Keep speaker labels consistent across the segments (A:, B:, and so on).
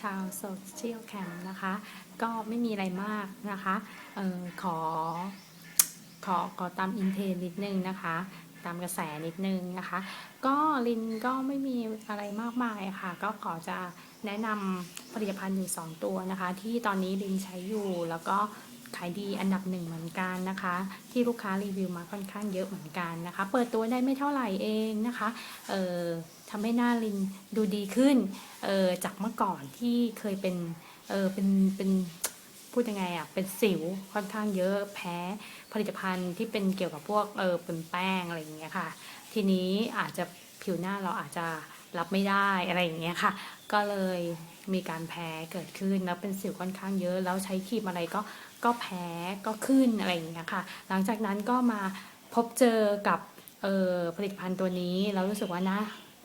A: ชาวโซเชียลแคมนะคะ ก็ไม่มีอะไรมากนะคะออขอขอขอตามอินเทนนิดนึงนะคะ ตามกระแสนิดนึงนะคะ ก็ลินก็ไม่มีอะไรมากมายค่ะ ก็ขอจะแนะนำผลิตภัณฑ์อยู่ 2 ตัวนะคะ ที่ตอนนี้ลินใช้อยู่แล้วก็ขายดีอันดับหนึ่งเหมือนกันนะคะ ที่ลูกค้ารีวิวมาค่อนข้างเยอะเหมือนกันนะคะ เปิดตัวได้ไม่เท่าไหร่เองนะคะ เออ ทำให้หน้าลินดูดีขึ้นเออจากเมื่อก่อนที่เคยเป็นเออเป็นเป็นพูดยังไงอะเป็นสิวค่อนข้างเยอะแพ้ผลิตภัณฑ์ที่เป็นเกี่ยวกับพวกเออเป็นแป้งอะไรอย่างเงี้ยค่ะ ทีนี้อาจจะผิวหน้าเราอาจจะรับไม่ได้อะไรอย่างเงี้ยค่ะ ก็เลยมีการแพ้เกิดขึ้นแล้วเป็นสิวค่อนข้างเยอะ แล้วใช้ครีมอะไรก็ก็แพ้ก็ขึ้นอะไรอย่างเงี้ยค่ะ หลังจากนั้นก็มาพบเจอกับเออผลิตภัณฑ์ตัวนี้ แล้วรู้สึกว่าน้า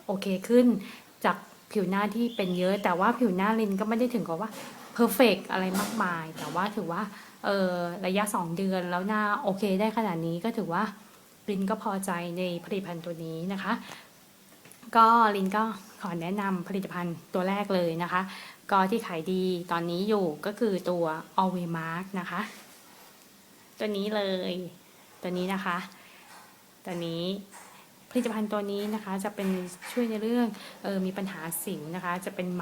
A: โอเคขึ้น จากผิวหน้าที่เป็นเยอะ แต่ว่าผิวหน้าลินก็ไม่ได้ถึงกับว่าเพอร์เฟกอะไรมากมาย แต่ว่าถือว่าเออระยะ 2 เดือนแล้วหน้าโอเคได้ขนาดนี้ก็ถือว่าลินก็พอใจในผลิตภัณฑ์ตัวนี้นะคะ ก็ลินก็ขอแนะนำผลิตภัณฑ์ตัวแรกเลยนะคะ ก็ที่ขายดีตอนนี้อยู่ก็คือตัว a l w a y Mark นะคะ ตัวนี้เลย ตัวนี้นะคะ ตัวนี้ ผลิตภัณฑ์ตัวนี้นะคะจะเป็นช่วยในเรื่องออมีปัญหาสิวนะคะ จะเป็นหมา